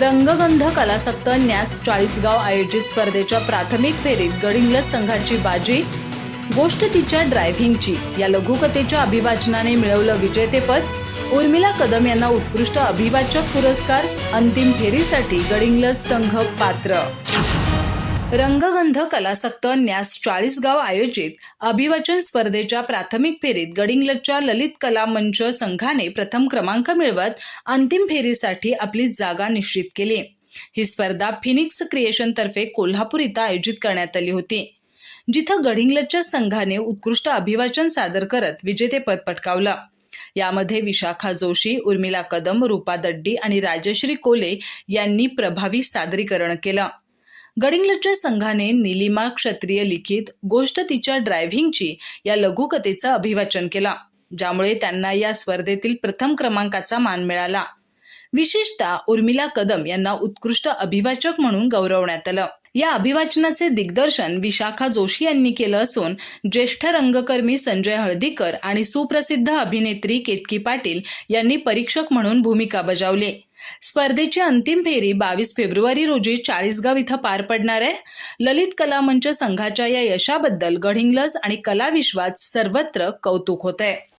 रंगगंध कलासक्त न्यास चाळीसगाव आयोजित स्पर्धेच्या प्राथमिक फेरीत गडिंग्लज संघाची बाजी गोष्ट तिच्या ड्रायव्हिंगची. या लघुकथेच्या अभिवाचनाने मिळवलं विजेतेपद उर्मिला कदम यांना उत्कृष्ट अभिवाचक पुरस्कार अंतिम फेरीसाठी गडिंग्लज संघ पात्र. रंगगंध कलासक्त न्यास चाळीसगाव आयोजित अभिवाचन स्पर्धेच्या प्राथमिक फेरीत गडिंगलच्या ललित कला मंच संघाने प्रथम क्रमांक मिळवत अंतिम फेरीसाठी आपली जागा निश्चित केली. ही स्पर्धा फिनिक्स क्रिएशन तर्फे कोल्हापूर इथं आयोजित करण्यात आली होती. जिथं गडिंगलच्या संघाने उत्कृष्ट अभिवाचन सादर करत विजेतेपद पटकावलं. यामध्ये विशाखा जोशी उर्मिला कदम रूपा दड्डी आणि राजश्री कोले यांनी प्रभावी सादरीकरण केलं. गडिंग्लजच्या संघाने निलिमा क्षत्रिय लिखित गोष्ट तिच्या ड्रायव्हिंगची या लघुकथेचं अभिवाचन केलं ज्यामुळे त्यांना या स्पर्धेतील प्रथम क्रमांकाचा मान मिळाला. विशेषतः उर्मिला कदम यांना उत्कृष्ट अभिवाचक म्हणून गौरवण्यात आलं. या अभिवाचनाचे दिग्दर्शन विशाखा जोशी यांनी केलं असून ज्येष्ठ रंगकर्मी संजय हळदीकर आणि सुप्रसिद्ध अभिनेत्री केतकी पाटील यांनी परीक्षक म्हणून भूमिका बजावली. स्पर्धेची अंतिम फेरी बावीस फेब्रुवारी रोजी चाळीसगाव इथं पार पडणार आहे. ललित कला मंच संघाच्या या यशाबद्दल गडिंग्लज आणि कलाविश्वात सर्वत्र कौतुक होत आहे